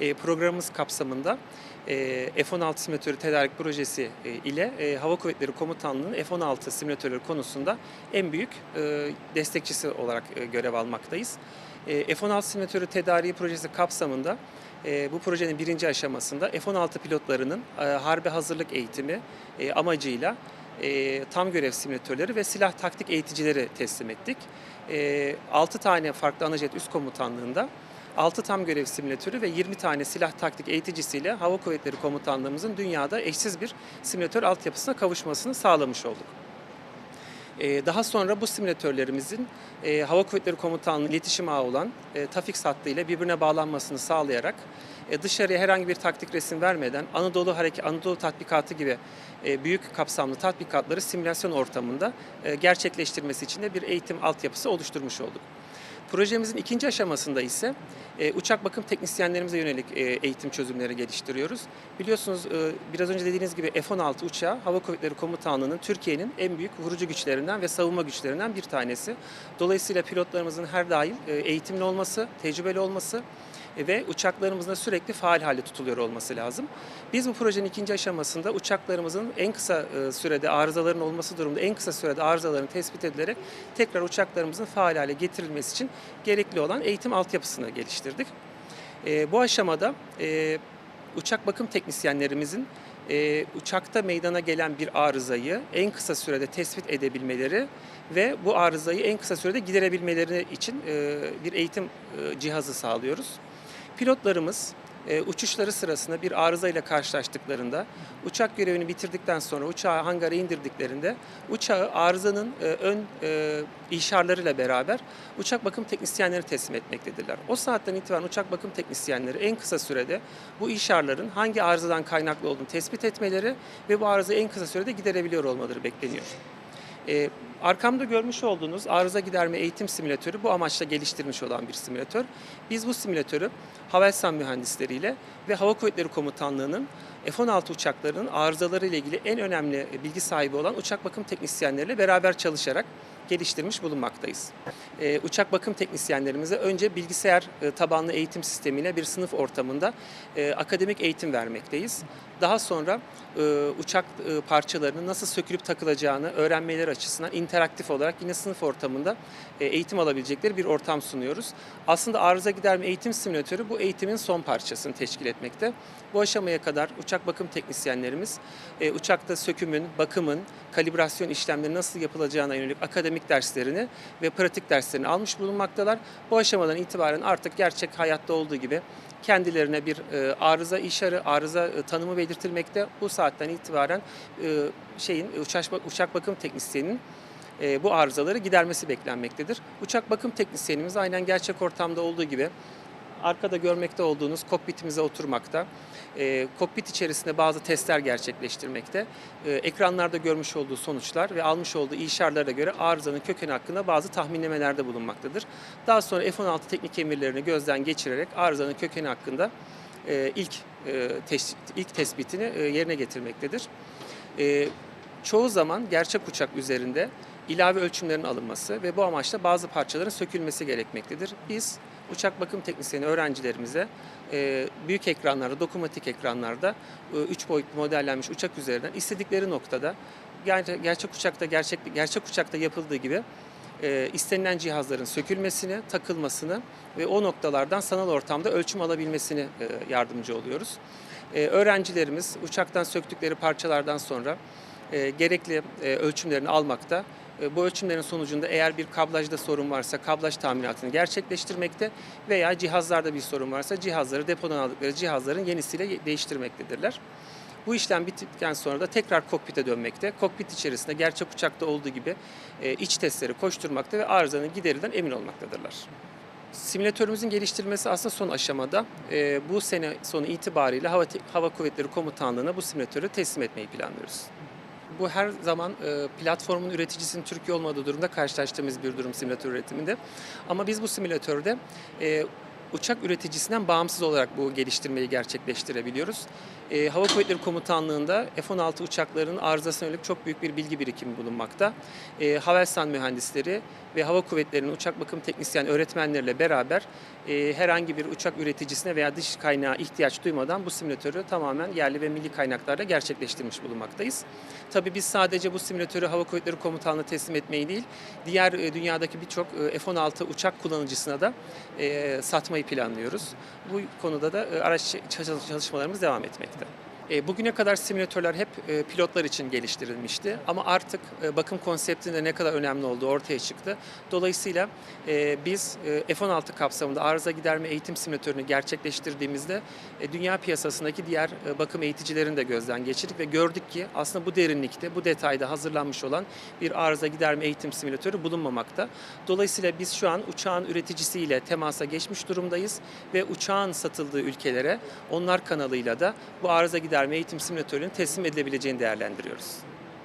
E, programımız kapsamında e, F-16 simülatörü tedarik projesi e, ile Hava Kuvvetleri Komutanlığı'nın F-16 simülatörü konusunda en büyük destekçisi olarak görev almaktayız. E, F-16 simülatörü tedariği projesi kapsamında bu projenin birinci aşamasında F-16 pilotlarının harbe hazırlık eğitimi amacıyla tam görev simülatörleri ve silah taktik eğiticileri teslim ettik. E, 6 tane farklı anajet üst komutanlığında 6 tam görev simülatörü ve 20 tane silah taktik eğiticisiyle Hava Kuvvetleri Komutanlığımızın dünyada eşsiz bir simülatör altyapısına kavuşmasını sağlamış olduk. Ee, Daha sonra bu simülatörlerimizin e, Hava Kuvvetleri Komutanlığı iletişim ağı olan e, TAFIX hattı ile birbirine bağlanmasını sağlayarak e, dışarıya herhangi bir taktik resim vermeden Anadolu Hareket Anadolu Tatbikatı gibi e, büyük kapsamlı tatbikatları simülasyon ortamında gerçekleştirmesi için de bir eğitim altyapısı oluşturmuş olduk. Projemizin ikinci aşamasında ise e, uçak bakım teknisyenlerimize yönelik e, eğitim çözümleri geliştiriyoruz. Biliyorsunuz e, biraz önce dediğiniz gibi F-16 uçağı Hava Kuvvetleri Komutanlığı'nın Türkiye'nin en büyük vurucu güçlerinden ve savunma güçlerinden bir tanesi. Dolayısıyla pilotlarımızın her daim e, eğitimli olması, tecrübeli olması ve uçaklarımızın sürekli faal halde tutuluyor olması lazım. Biz bu projenin ikinci aşamasında uçaklarımızın en kısa e, sürede arızaların olması durumunda en kısa sürede arızaların tespit edilerek tekrar uçaklarımızın faal hale getirilmesi için gerekli olan eğitim altyapısını geliştirdik. E, bu aşamada e, uçak bakım teknisyenlerimizin e, uçakta meydana gelen bir arızayı en kısa sürede tespit edebilmeleri ve bu arızayı en kısa sürede giderebilmeleri için e, bir eğitim e, cihazı sağlıyoruz. Pilotlarımız e, uçuşları sırasında bir arıza ile karşılaştıklarında uçak görevini bitirdikten sonra uçağı hangara indirdiklerinde uçağı arızanın e, ön e, işarlarıyla beraber uçak bakım teknisyenleri teslim etmektedirler. O saatten itibaren uçak bakım teknisyenleri en kısa sürede bu işarların hangi arızadan kaynaklı olduğunu tespit etmeleri ve bu arızayı en kısa sürede giderebiliyor olmaları bekleniyor. Ee, arkamda görmüş olduğunuz arıza giderme eğitim simülatörü bu amaçla geliştirilmiş olan bir simülatör. Biz bu simülatörü Havelsan mühendisleriyle ve Hava Kuvvetleri Komutanlığı'nın F-16 uçaklarının arızaları ile ilgili en önemli bilgi sahibi olan uçak bakım teknisyenleriyle beraber çalışarak geliştirmiş bulunmaktayız. Ee, uçak bakım teknisyenlerimize önce bilgisayar e, tabanlı eğitim sistemiyle bir sınıf ortamında e, akademik eğitim vermekteyiz. Daha sonra e, uçak e, parçalarının nasıl sökülüp takılacağını öğrenmeleri açısından interaktif olarak yine sınıf ortamında e, eğitim alabilecekleri bir ortam sunuyoruz. Aslında arıza giderme eğitim simülatörü bu eğitimin son parçasını teşkil etmekte. Bu aşamaya kadar uçak bakım teknisyenlerimiz e, uçakta sökümün, bakımın, kalibrasyon işlemleri nasıl yapılacağına yönelik akademik derslerini ve pratik derslerini almış bulunmaktalar. Bu aşamadan itibaren artık gerçek hayatta olduğu gibi kendilerine bir e, arıza işarı, arıza e, tanımı belirtilmekte. Bu saatten itibaren e, şeyin uçak, bakım teknisyeninin bu arızaları gidermesi beklenmektedir. Uçak bakım teknisyenimiz aynen gerçek ortamda olduğu gibi arkada görmekte olduğunuz kokpitimize oturmakta. E, kokpit içerisinde bazı testler gerçekleştirmekte. E, ekranlarda görmüş olduğu sonuçlar ve almış olduğu işarelere göre arızanın kökeni hakkında bazı tahminlemelerde bulunmaktadır. Daha sonra F-16 teknik emirlerini gözden geçirerek arızanın kökeni hakkında e, ilk e, teş- ilk tespitini e, yerine getirmektedir. E, çoğu zaman gerçek uçak üzerinde ilave ölçümlerin alınması ve bu amaçla bazı parçaların sökülmesi gerekmektedir. Biz uçak bakım teknisyeni öğrencilerimize e, büyük ekranlarda, dokunmatik ekranlarda 3 boyutlu modellenmiş uçak üzerinden istedikleri noktada ger- gerçek uçakta gerçek gerçek uçakta yapıldığı gibi e, istenilen cihazların sökülmesini, takılmasını ve o noktalardan sanal ortamda ölçüm alabilmesini e, yardımcı oluyoruz. E, öğrencilerimiz uçaktan söktükleri parçalardan sonra e, gerekli e, ölçümlerini almakta. E, bu ölçümlerin sonucunda eğer bir kablajda sorun varsa kablaj tamiratını gerçekleştirmekte veya cihazlarda bir sorun varsa cihazları depodan aldıkları cihazların yenisiyle değiştirmektedirler. Bu işlem bittikten sonra da tekrar kokpite dönmekte. Kokpit içerisinde gerçek uçakta olduğu gibi e, iç testleri koşturmakta ve arızanın giderinden emin olmaktadırlar. Simülatörümüzün geliştirilmesi aslında son aşamada. E, bu sene sonu itibariyle Hava Kuvvetleri Komutanlığı'na bu simülatörü teslim etmeyi planlıyoruz. Bu her zaman e, platformun üreticisinin Türkiye olmadığı durumda karşılaştığımız bir durum simülatör üretiminde. Ama biz bu simülatörde e, uçak üreticisinden bağımsız olarak bu geliştirmeyi gerçekleştirebiliyoruz. E, Hava Kuvvetleri Komutanlığı'nda F-16 uçaklarının arızasına yönelik çok büyük bir bilgi birikimi bulunmakta. E, Havelsan mühendisleri ve Hava Kuvvetleri'nin uçak bakım teknisyen öğretmenleriyle beraber e, herhangi bir uçak üreticisine veya dış kaynağa ihtiyaç duymadan bu simülatörü tamamen yerli ve milli kaynaklarla gerçekleştirmiş bulunmaktayız. Tabii biz sadece bu simülatörü Hava Kuvvetleri Komutanlığı'na teslim etmeyi değil, diğer e, dünyadaki birçok e, F-16 uçak kullanıcısına da e, satmayı planlıyoruz. Bu konuda da e, araç çalış- çalışmalarımız devam etmekte. E, Bugüne kadar simülatörler hep e, pilotlar için geliştirilmişti ama artık e, bakım konseptinde ne kadar önemli olduğu ortaya çıktı. Dolayısıyla biz e, F-16 kapsamında arıza giderme eğitim simülatörünü gerçekleştirdiğimizde dünya piyasasındaki diğer bakım eğiticilerini de gözden geçirdik ve gördük ki aslında bu derinlikte, bu detayda hazırlanmış olan bir arıza giderme eğitim simülatörü bulunmamakta. Dolayısıyla biz şu an uçağın üreticisiyle temasa geçmiş durumdayız ve uçağın satıldığı ülkelere onlar kanalıyla da bu arıza giderme eğitim simülatörünün teslim edilebileceğini değerlendiriyoruz.